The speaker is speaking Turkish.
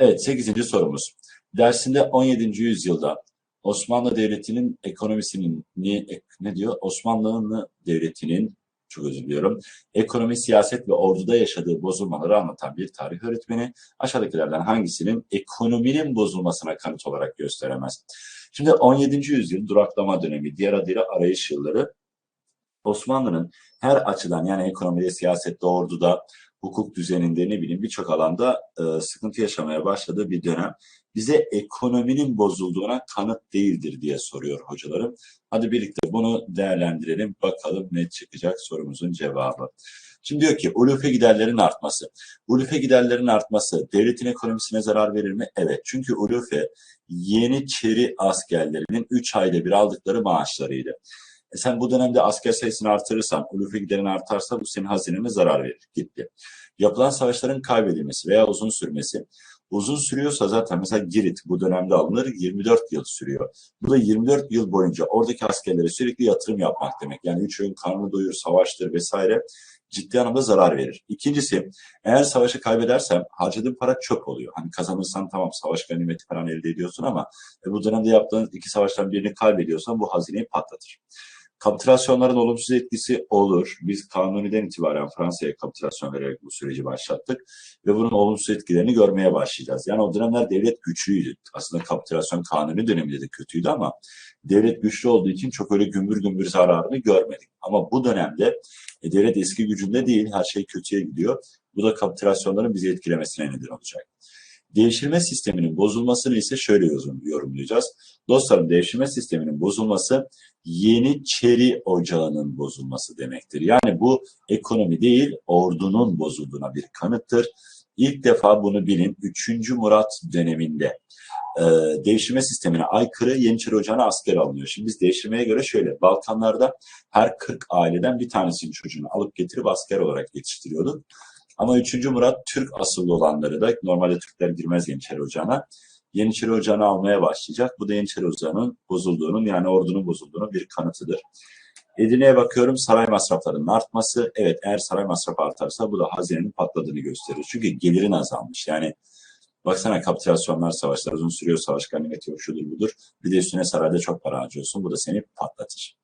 Evet 8. sorumuz. Dersinde 17. yüzyılda Osmanlı Devleti'nin ekonomisinin ne, ne diyor? Osmanlı Devleti'nin çok özür diliyorum. Ekonomi, siyaset ve orduda yaşadığı bozulmaları anlatan bir tarih öğretmeni aşağıdakilerden hangisinin ekonominin bozulmasına kanıt olarak gösteremez? Şimdi 17. yüzyıl duraklama dönemi, diğer adıyla arayış yılları Osmanlı'nın her açıdan yani ekonomide, siyasette, orduda, hukuk düzeninde ne bileyim birçok alanda e, sıkıntı yaşamaya başladığı bir dönem bize ekonominin bozulduğuna kanıt değildir diye soruyor hocalarım. Hadi birlikte bunu değerlendirelim. Bakalım ne çıkacak sorumuzun cevabı. Şimdi diyor ki ulufe giderlerin artması. Ulufe giderlerin artması devletin ekonomisine zarar verir mi? Evet. Çünkü ulufe Yeniçeri askerlerinin 3 ayda bir aldıkları maaşlarıydı. E sen bu dönemde asker sayısını artırırsan, ulufe giderin artarsa bu senin hazinene zarar verir. Gitti. Yapılan savaşların kaybedilmesi veya uzun sürmesi. Uzun sürüyorsa zaten mesela Girit bu dönemde alınır 24 yıl sürüyor. Bu da 24 yıl boyunca oradaki askerlere sürekli yatırım yapmak demek. Yani üç öğün karnını doyur, savaştır vesaire ciddi anlamda zarar verir. İkincisi eğer savaşı kaybedersem harcadığın para çöp oluyor. Hani kazanırsan tamam savaş ganimeti falan elde ediyorsun ama e, bu dönemde yaptığın iki savaştan birini kaybediyorsan bu hazineyi patlatır. Kapitülasyonların olumsuz etkisi olur. Biz Kanuni'den itibaren Fransa'ya kapitülasyon vererek bu süreci başlattık ve bunun olumsuz etkilerini görmeye başlayacağız. Yani o dönemler devlet güçlüydü. Aslında kapitülasyon Kanuni döneminde de kötüydü ama devlet güçlü olduğu için çok öyle gümbür gümbür zararını görmedik. Ama bu dönemde e, devlet eski gücünde değil, her şey kötüye gidiyor. Bu da kapitülasyonların bizi etkilemesine neden olacak. Değiştirme sisteminin bozulmasını ise şöyle yorumlayacağız. Dostlarım devşirme sisteminin bozulması Yeniçeri Ocağı'nın bozulması demektir. Yani bu ekonomi değil ordunun bozulduğuna bir kanıttır. İlk defa bunu bilin 3. Murat döneminde e, devşirme sistemine aykırı Yeniçeri Ocağı'na asker alınıyor. Şimdi biz devşirmeye göre şöyle Balkanlarda her 40 aileden bir tanesinin çocuğunu alıp getirip asker olarak yetiştiriyorduk. Ama 3. Murat Türk asıllı olanları da normalde Türkler girmez Yeniçeri Ocağı'na. Yeniçeri Ocağı'nı almaya başlayacak. Bu da Yeniçeri Ocağı'nın bozulduğunun yani ordunun bozulduğunun bir kanıtıdır. Edirne'ye bakıyorum saray masraflarının artması. Evet eğer saray masrafı artarsa bu da hazinenin patladığını gösterir. Çünkü gelirin azalmış. Yani baksana kapitülasyonlar, savaşlar uzun sürüyor, savaş ganimeti yok, şudur budur. Bir de üstüne sarayda çok para harcıyorsun. Bu da seni patlatır.